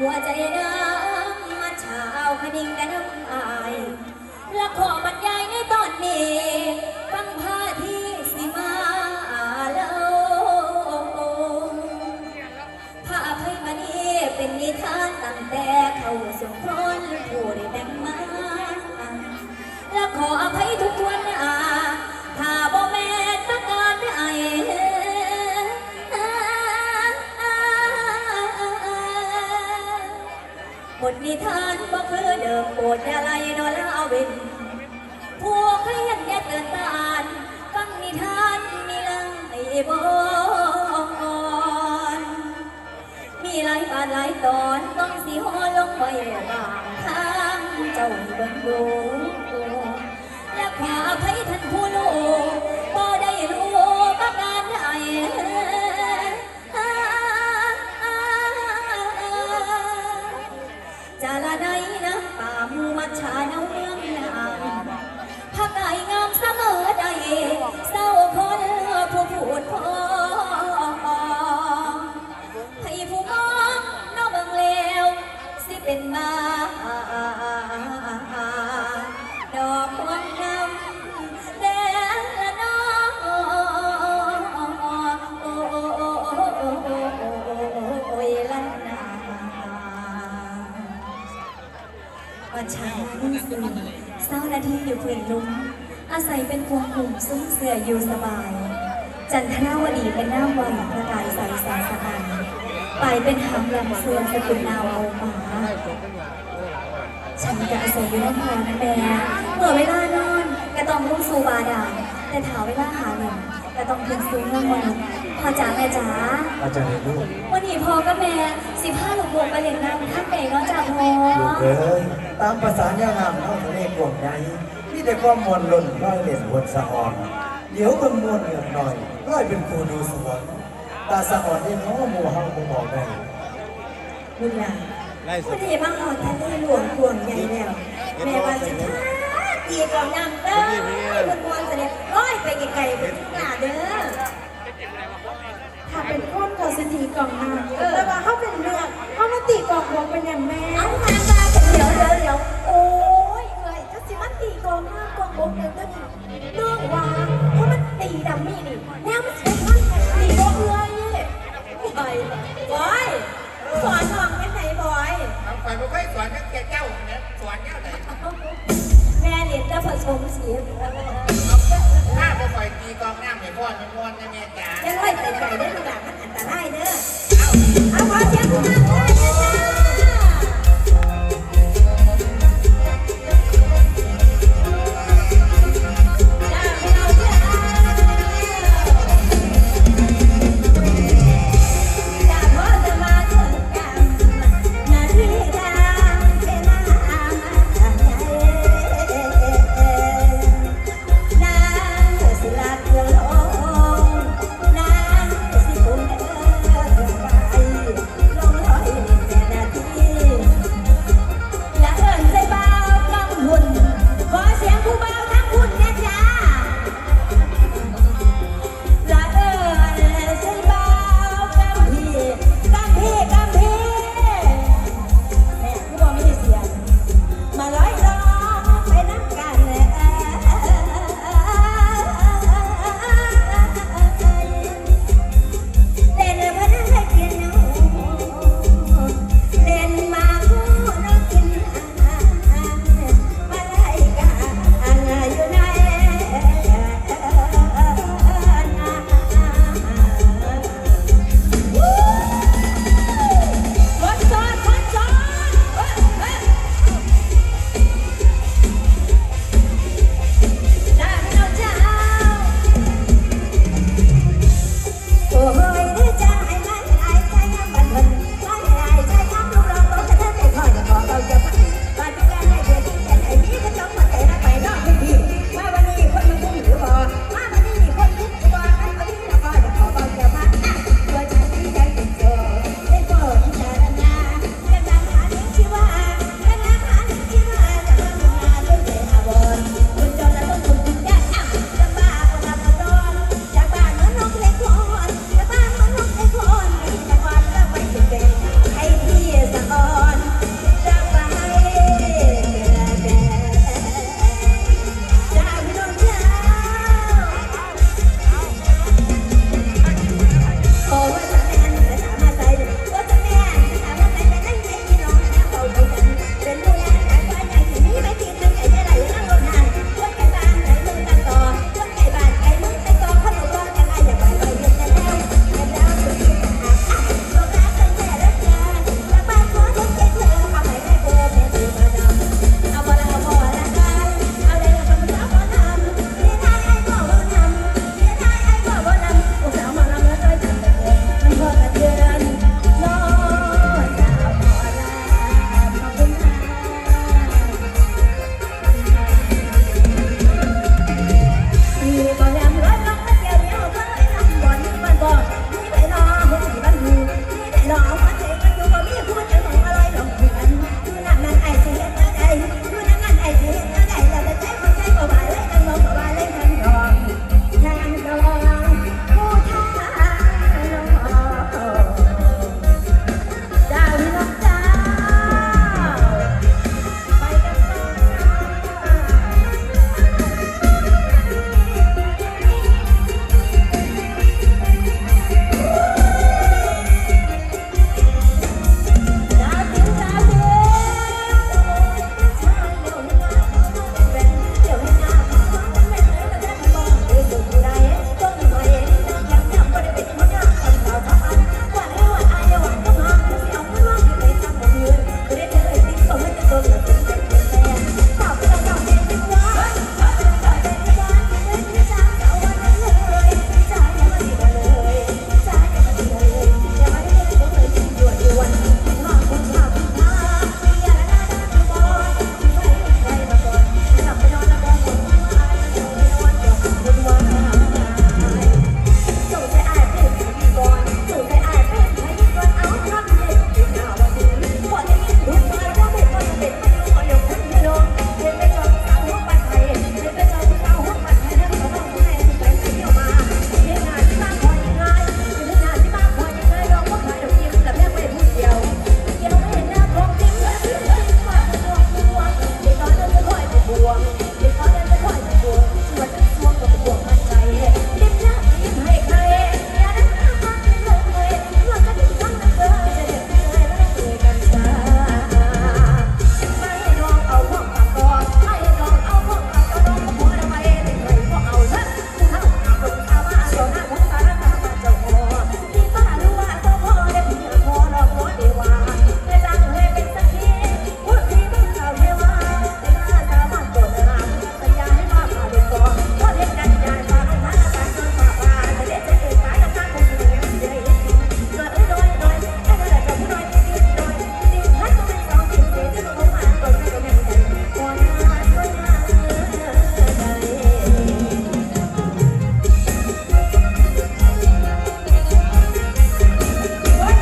หัวใจน้ำมาเช้าคดิ่งกันน้ำอายและขอบรรยายในตอนนี้ฟังพาที่สิมาเล่าพระอภัยมณีเป็นนิทานตั้งแต่เขาสมพรผู้ได้แบ่งมาและขออภัยทุกคน นิทานบ่คือเดิมโปรดอย่าไล่นอนละเอาเว้นพวกให้ยันแย่เตือนตานฟังนิทานมีลังไอ้บอนมีหลายบาทหลายตอนต้องสีหอลงไปบางทางเจ้าเบิ่งดูและขออภัยท่านผู้รู้บ่ได้รู้ประการใด เพื่อนลุงอาศัยเป็นพวงกลุ่มซุ้มเสืออยู่สบาย จันทนาวดีเป็นหน้าวัยประกายใสแสงสะอานไปเป็นหางลำเสือสกุลนาวเอาป่าฉันจะอาศัยอยู่น้ำพรนะแม่เมื่อเวลานอนก็ต้องลุกสู่บาดาลแต่ถาเวลาหาเงินก็ต้องเพียงซื้อเงินวันพอจ๋าแม่จ๋าอาจารย์ลูกวันนี้พอกับแม่สิบห้าหลวงปู่ไปเล่นน้ำข้างเตะเนาะจ้าพอลูกเอ้ยตามภาษาย่างามเข้าทะเลกวงใหญ่มี แต่ความมวลล้นร้อยเล่นบนสะอ่อนเดี๋ยวเบิ่งมวลเหลือกหน่อยร้อยเป็นครูดูสวนตาสะอ่อนที่น้องหมู่เฮาบ่บอกได้บุญหลานวันนี้มาหอดทะเลหลวงพวงใหญ่แล้วแม่ว่าจะท้าตีกองน้ำเด้อคุณพวงเสด็จร้อยไปไกลๆไปทุกหน้าเด้อถ้าเป็นคนเขาสิตีกล่องน้ำแต่ว่าเขา ใส่ในไก่ได้ดูหลังมันอันตรายเด้อ เอาเอาขอเสียงคุณ